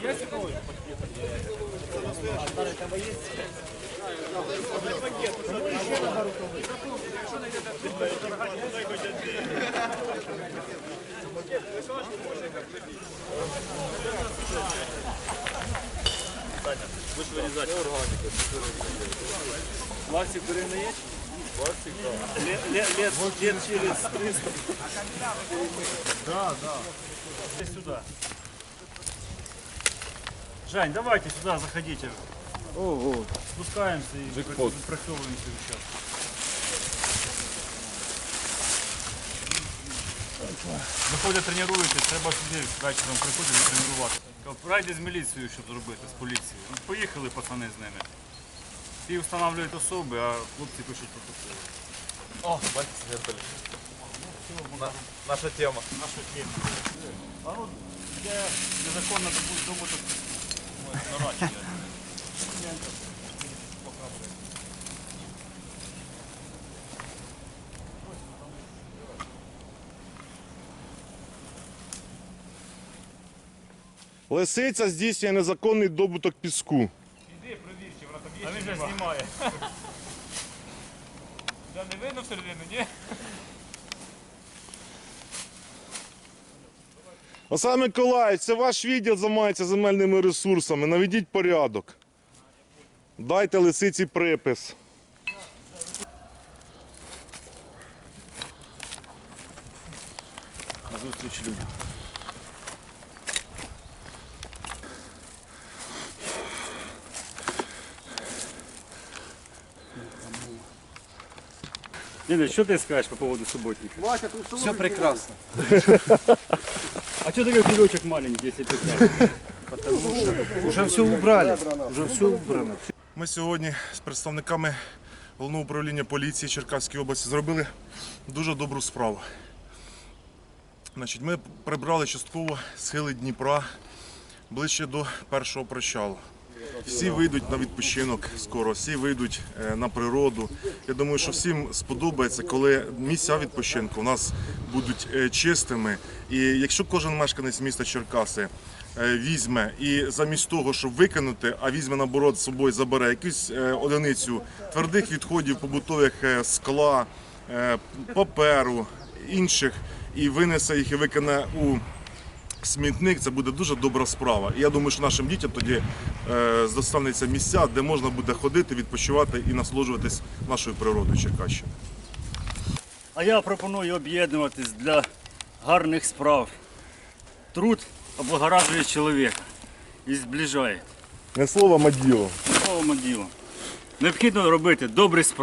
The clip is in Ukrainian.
Есть такой? А старый там есть? Саня, будешь Лет, лет, лет через 300. Да, да. Сюда. Жань, давайте сюда заходите. Ого. Спускаемся и выпрацовываемся сейчас. Виходять, тренуєтесь, треба сюди вечором приходити і тренувати. Райди з міліцією, щоб зробити, з поліцією. Ну, Поїхали пацани з ними. Ті встановлюють особи, а хлопці пишуть протоколи. О, бачите, вертолет. На- Наша тема. Наша тема. А от де незаконно добу- добуток наращення. Лисиця здійснює незаконний добуток піску. Вже знімає. Да, не видно всередину, ні? Олександр Миколаївич, це ваш відділ займається земельними ресурсами. Наведіть порядок. Дайте лисиці припис. Зустріч людям. Ліля, що ти скажеш по поводу суботника? Все прекрасно. А что такой пилочек маленький, если пятнадцать? Уже все убрали. Уже все убрано. Ми сьогодні з представниками головного управління поліції Черкаської області зробили дуже добру справу. Значить, ми прибрали частково схили Дніпра ближче до першого причалу. Всі вийдуть на відпочинок скоро, всі вийдуть е, на природу. Я думаю, що всім сподобається, коли місця відпочинку у нас будуть е, чистими. І якщо кожен мешканець міста Черкаси е, візьме і замість того, щоб викинути, а візьме наоборот з собою, забере якусь одиницю твердих відходів, побутових скла, паперу, інших, і винесе їх і викине у смітник це буде дуже добра справа. І я думаю, що нашим дітям тоді е, достанеться місця, де можна буде ходити, відпочивати і насолоджуватись нашою природою Черкащини. А я пропоную об'єднуватись для гарних справ. Труд облагоражує чоловіка і зближає. Не слово, а діло. Словом ділом. Необхідно робити добрі справи.